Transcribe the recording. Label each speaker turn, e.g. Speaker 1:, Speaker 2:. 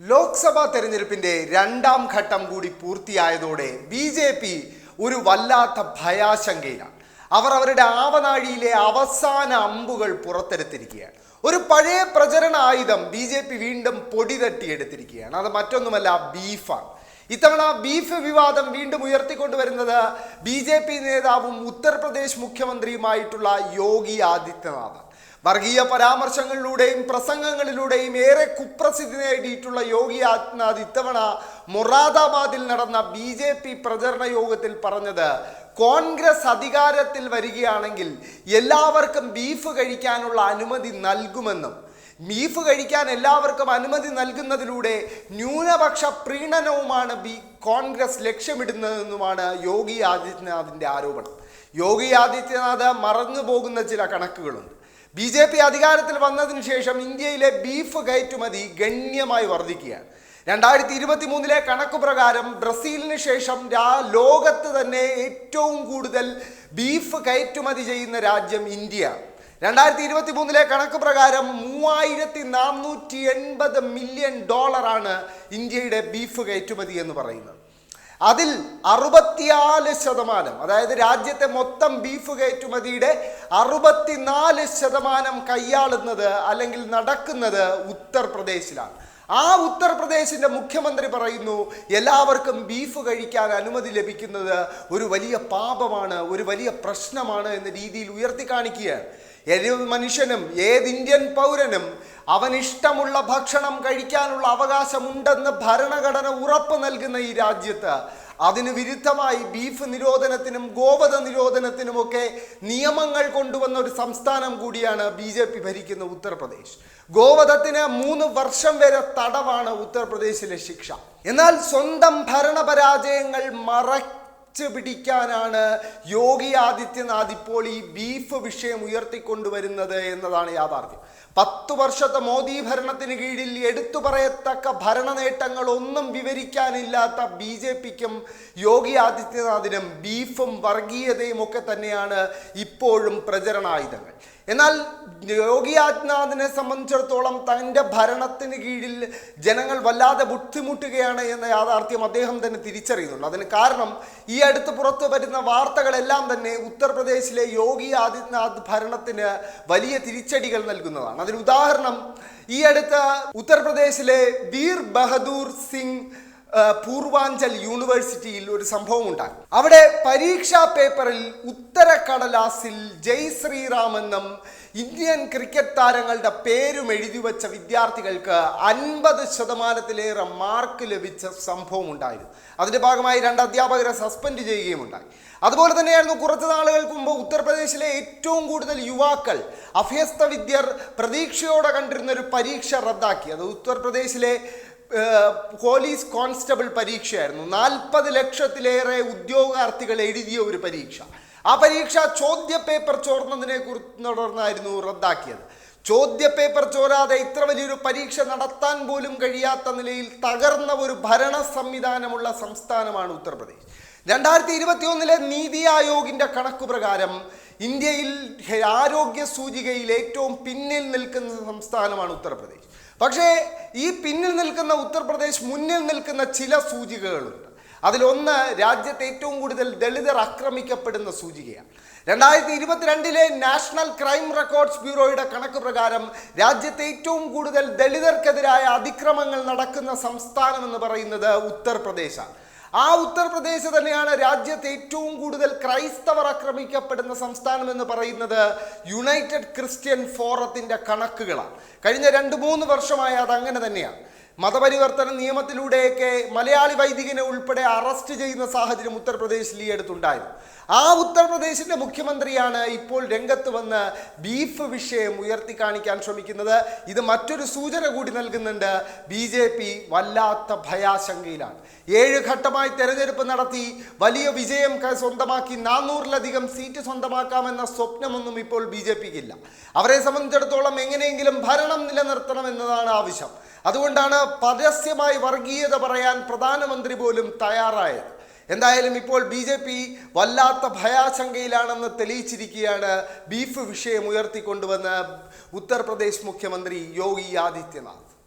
Speaker 1: ലോക്സഭാ തെരഞ്ഞെടുപ്പിന്റെ രണ്ടാം ഘട്ടം കൂടി പൂർത്തിയായതോടെ ബി ജെ പി ഒരു വല്ലാത്ത ഭയാശങ്കയിലാണ്. അവർ അവരുടെ ആവനാഴിയിലെ അവസാന അമ്പുകൾ പുറത്തെടുത്തിരിക്കുകയാണ്. ഒരു പഴയ പ്രചരണ ആയുധം ബി ജെ പി വീണ്ടും പൊടി തട്ടിയെടുത്തിരിക്കുകയാണ് അത് മറ്റൊന്നുമല്ല ബീഫാണ്. ഇത്തവണ ബീഫ് വിവാദം വീണ്ടും ഉയർത്തിക്കൊണ്ടുവരുന്നത് ബി ജെ പി നേതാവും ഉത്തർപ്രദേശ് മുഖ്യമന്ത്രിയുമായിട്ടുള്ള യോഗി ആദിത്യനാഥാണ്. വർഗീയ പരാമർശങ്ങളിലൂടെയും പ്രസംഗങ്ങളിലൂടെയും ഏറെ കുപ്രസിദ്ധി നേടിയിട്ടുള്ള യോഗി ആദിത്യനാഥ് ഇത്തവണ മൊറാദാബാദിൽ നടന്ന ബി ജെ പി പ്രചരണ യോഗത്തിൽ പറഞ്ഞത് കോൺഗ്രസ് അധികാരത്തിൽ വരികയാണെങ്കിൽ എല്ലാവർക്കും ബീഫ് കഴിക്കാനുള്ള അനുമതി നൽകുമെന്നും ബീഫ് കഴിക്കാൻ എല്ലാവർക്കും അനുമതി നൽകുന്നതിലൂടെ ന്യൂനപക്ഷ പ്രീണനവുമാണ് ബി കോൺഗ്രസ് ലക്ഷ്യമിടുന്നതെന്നുമാണ് യോഗി ആദിത്യനാഥിന്റെ ആരോപണം. യോഗി ആദിത്യനാഥ് മറന്നു പോകുന്ന ചില കണക്കുകളുണ്ട്. ബി ജെ പി അധികാരത്തിൽ വന്നതിന് ശേഷം ഇന്ത്യയിലെ ബീഫ് കയറ്റുമതി ഗണ്യമായി വർദ്ധിക്കുകയാണ് രണ്ടായിരത്തി ഇരുപത്തി മൂന്നിലെ കണക്ക് പ്രകാരം ബ്രസീലിന് ശേഷം ലോകത്ത് തന്നെ ഏറ്റവും കൂടുതൽ ബീഫ് കയറ്റുമതി ചെയ്യുന്ന രാജ്യം ഇന്ത്യ. രണ്ടായിരത്തി ഇരുപത്തി മൂന്നിലെ കണക്ക് പ്രകാരം മൂവായിരത്തി നാനൂറ്റി എൺപത് മില്യൺ ഡോളറാണ് ഇന്ത്യയുടെ ബീഫ് കയറ്റുമതി എന്ന് പറയുന്നത്. അതിൽ അറുപത്തിനാല് ശതമാനം അതായത് രാജ്യത്തെ മൊത്തം ബീഫ് കയറ്റുമതിയുടെ അറുപത്തിനാല് ശതമാനം കൈയാളുന്നത് അല്ലെങ്കിൽ നടക്കുന്നത് ഉത്തർപ്രദേശിലാണ്. ആ ഉത്തർപ്രദേശിന്റെ മുഖ്യമന്ത്രി പറയുന്നു എല്ലാവർക്കും ബീഫ് കഴിക്കാൻ അനുമതി ലഭിക്കുന്നത് ഒരു വലിയ പാപമാണ് ഒരു വലിയ പ്രശ്നമാണ് എന്ന രീതിയിൽ ഉയർത്തി കാണിക്കുകയാണ് ഏത് മനുഷ്യനും ഏത് ഇന്ത്യൻ പൗരനും അവനിഷ്ടമുള്ള ഭക്ഷണം കഴിക്കാനുള്ള അവകാശമുണ്ടെന്ന് ഭരണഘടന ഉറപ്പ് നൽകുന്ന ഈ രാജ്യത്ത് അതിന് വിരുദ്ധമായി ബീഫ് നിരോധനത്തിനും ഗോവധ നിരോധനത്തിനുമൊക്കെ നിയമങ്ങൾ കൊണ്ടുവന്ന ഒരു സംസ്ഥാനം കൂടിയാണ് ബി ജെ പി ഭരിക്കുന്ന ഉത്തർപ്രദേശ്. ഗോവധത്തിന് മൂന്ന് വർഷം വരെ തടവാണ് ഉത്തർപ്രദേശിലെ ശിക്ഷ. എന്നാൽ സ്വന്തം ഭരണപരാജയങ്ങൾ മറയ്ക്ക് വെച്ച് പിടിക്കാനാണ് യോഗി ആദിത്യനാഥ് ഇപ്പോൾ ഈ ബീഫ് വിഷയം ഉയർത്തിക്കൊണ്ടുവരുന്നത് എന്നതാണ് യാഥാർത്ഥ്യം. പത്തു വർഷത്തെ മോദി ഭരണത്തിന് കീഴിൽ എടുത്തു പറയത്തക്ക ഭരണ നേട്ടങ്ങൾ ഒന്നും വിവരിക്കാനില്ലാത്ത ബി ജെ പിക്കും യോഗി ആദിത്യനാഥിനും ബീഫും വർഗീയതയും ഒക്കെ തന്നെയാണ് ഇപ്പോഴും പ്രചരണായുധങ്ങൾ എന്നാൽ യോഗി ആദിത്യനാഥിനെ സംബന്ധിച്ചിടത്തോളം തന്റെ ഭരണത്തിന് കീഴിൽ ജനങ്ങൾ വല്ലാതെ ബുദ്ധിമുട്ടുകയാണ് എന്ന യാഥാർത്ഥ്യം അദ്ദേഹം തന്നെ തിരിച്ചറിയുന്നുണ്ട്. അതിന് കാരണം ഈ അടുത്ത് പുറത്തു വരുന്ന വാർത്തകളെല്ലാം തന്നെ ഉത്തർപ്രദേശിലെ യോഗി ആദിത്യനാഥ് ഭരണത്തിന് വലിയ തിരിച്ചടികൾ നൽകുന്നതാണ്. അതിന് ഉദാഹരണം ഈ അടുത്ത് ഉത്തർപ്രദേശിലെ വീർ ബഹദൂർ സിംഗ് പൂർവാഞ്ചൽ യൂണിവേഴ്സിറ്റിയിൽ ഒരു സംഭവം ഉണ്ടായി അവിടെ പരീക്ഷാ പേപ്പറിൽ ഉത്തരക്കടലാസിൽ ജയ് ശ്രീറാം എന്നും ഇന്ത്യൻ ക്രിക്കറ്റ് താരങ്ങളുടെ പേരും എഴുതി വച്ച വിദ്യാർത്ഥികൾക്ക് അൻപത് ശതമാനത്തിലേറെ മാർക്ക് ലഭിച്ച സംഭവം ഉണ്ടായിരുന്നു. അതിന്റെ ഭാഗമായി രണ്ട് അധ്യാപകരെ സസ്പെൻഡ് ചെയ്യുകയും ഉണ്ടായി. അതുപോലെ തന്നെയായിരുന്നു കുറച്ച് നാളുകൾക്ക് മുമ്പ് ഉത്തർപ്രദേശിലെ ഏറ്റവും കൂടുതൽ യുവാക്കൾ അഭ്യസ്ത വിദ്യർ പ്രതീക്ഷയോടെ കണ്ടിരുന്ന ഒരു പരീക്ഷ റദ്ദാക്കി. അത് ഉത്തർപ്രദേശിലെ പോലീസ് കോൺസ്റ്റബിൾ പരീക്ഷയായിരുന്നു. നാൽപ്പത് ലക്ഷത്തിലേറെ ഉദ്യോഗാർത്ഥികൾ എഴുതിയ ഒരു പരീക്ഷ. ആ പരീക്ഷ ചോദ്യ പേപ്പർ ചോർന്നതിനെ കുറിച്ച് തുടർന്നായിരുന്നു റദ്ദാക്കിയത്. ചോദ്യ പേപ്പർ ചോരാതെ ഇത്ര വലിയൊരു പരീക്ഷ നടത്താൻ പോലും കഴിയാത്ത നിലയിൽ തകർന്ന ഒരു ഭരണ സംവിധാനമുള്ള സംസ്ഥാനമാണ് ഉത്തർപ്രദേശ്. രണ്ടായിരത്തി ഇരുപത്തി ഒന്നിലെ നീതി ആയോഗിന്റെ കണക്ക് പ്രകാരം ഇന്ത്യയിൽ ആരോഗ്യ സൂചികയിൽ ഏറ്റവും പിന്നിൽ നിൽക്കുന്ന സംസ്ഥാനമാണ് ഉത്തർപ്രദേശ്. പക്ഷേ ഈ പിന്നിൽ നിൽക്കുന്ന ഉത്തർപ്രദേശ് മുന്നിൽ നിൽക്കുന്ന ചില സൂചികകളുണ്ട്. അതിലൊന്ന് രാജ്യത്തെ ഏറ്റവും കൂടുതൽ ദളിതർ ആക്രമിക്കപ്പെടുന്ന സൂചികയാണ്. രണ്ടായിരത്തി ഇരുപത്തിരണ്ടിലെ നാഷണൽ ക്രൈം റെക്കോർഡ്സ് ബ്യൂറോയുടെ കണക്ക് പ്രകാരം രാജ്യത്തെ ഏറ്റവും കൂടുതൽ ദളിതർക്കെതിരായ അതിക്രമങ്ങൾ നടക്കുന്ന സംസ്ഥാനം എന്ന് പറയുന്നത് ഉത്തർപ്രദേശാണ്. ആ ഉത്തർപ്രദേശ് തന്നെയാണ് രാജ്യത്ത് ഏറ്റവും കൂടുതൽ ക്രൈസ്തവർ ആക്രമിക്കപ്പെടുന്ന സംസ്ഥാനം എന്ന് പറയുന്നത് യുണൈറ്റഡ് ക്രിസ്ത്യൻ ഫോറത്തിന്റെ കണക്കുകളാണ്. കഴിഞ്ഞ രണ്ട് മൂന്ന് വർഷമായി അത് അങ്ങനെ തന്നെയാണ്. മതപരിവർത്തന നിയമത്തിലൂടെയൊക്കെ മലയാളി വൈദികനെ ഉൾപ്പെടെ അറസ്റ്റ് ചെയ്യുന്ന സാഹചര്യം ഉത്തർപ്രദേശിൽ ഈ അടുത്തുണ്ടായിരുന്നു. ആ ഉത്തർപ്രദേശിന്റെ മുഖ്യമന്ത്രിയാണ് ഇപ്പോൾ രംഗത്ത് വന്ന് ബീഫ് വിഷയം ഉയർത്തി കാണിക്കാൻ ശ്രമിക്കുന്നത്. ഇത് മറ്റൊരു സൂചന കൂടി നൽകുന്നുണ്ട്. ബി ജെ പി വല്ലാത്ത ഭയാശങ്കയിലാണ്. ഏഴ് ഘട്ടമായി തെരഞ്ഞെടുപ്പ് നടത്തി. വലിയ വിജയം സ്വന്തമാക്കി. നാനൂറിലധികം സീറ്റ് സ്വന്തമാക്കാമെന്ന സ്വപ്നമൊന്നും ഇപ്പോൾ ബി ജെ പിക്ക് ഇല്ല അവരെ സംബന്ധിച്ചിടത്തോളം എങ്ങനെയെങ്കിലും ഭരണം നിലനിർത്തണം എന്നതാണ് ആവശ്യം. അതുകൊണ്ടാണ് പരസ്യമായി വർഗീയത പറയാൻ പ്രധാനമന്ത്രി പോലും തയ്യാറായത്. എന്തായാലും ഇപ്പോൾ ബി ജെ പി വല്ലാത്ത ഭയാശങ്കയിലാണെന്ന് തെളിയിച്ചിരിക്കുകയാണ് ബീഫ് വിഷയം ഉയർത്തിക്കൊണ്ടുവന്ന് ഉത്തർപ്രദേശ് മുഖ്യമന്ത്രി യോഗി ആദിത്യനാഥ്.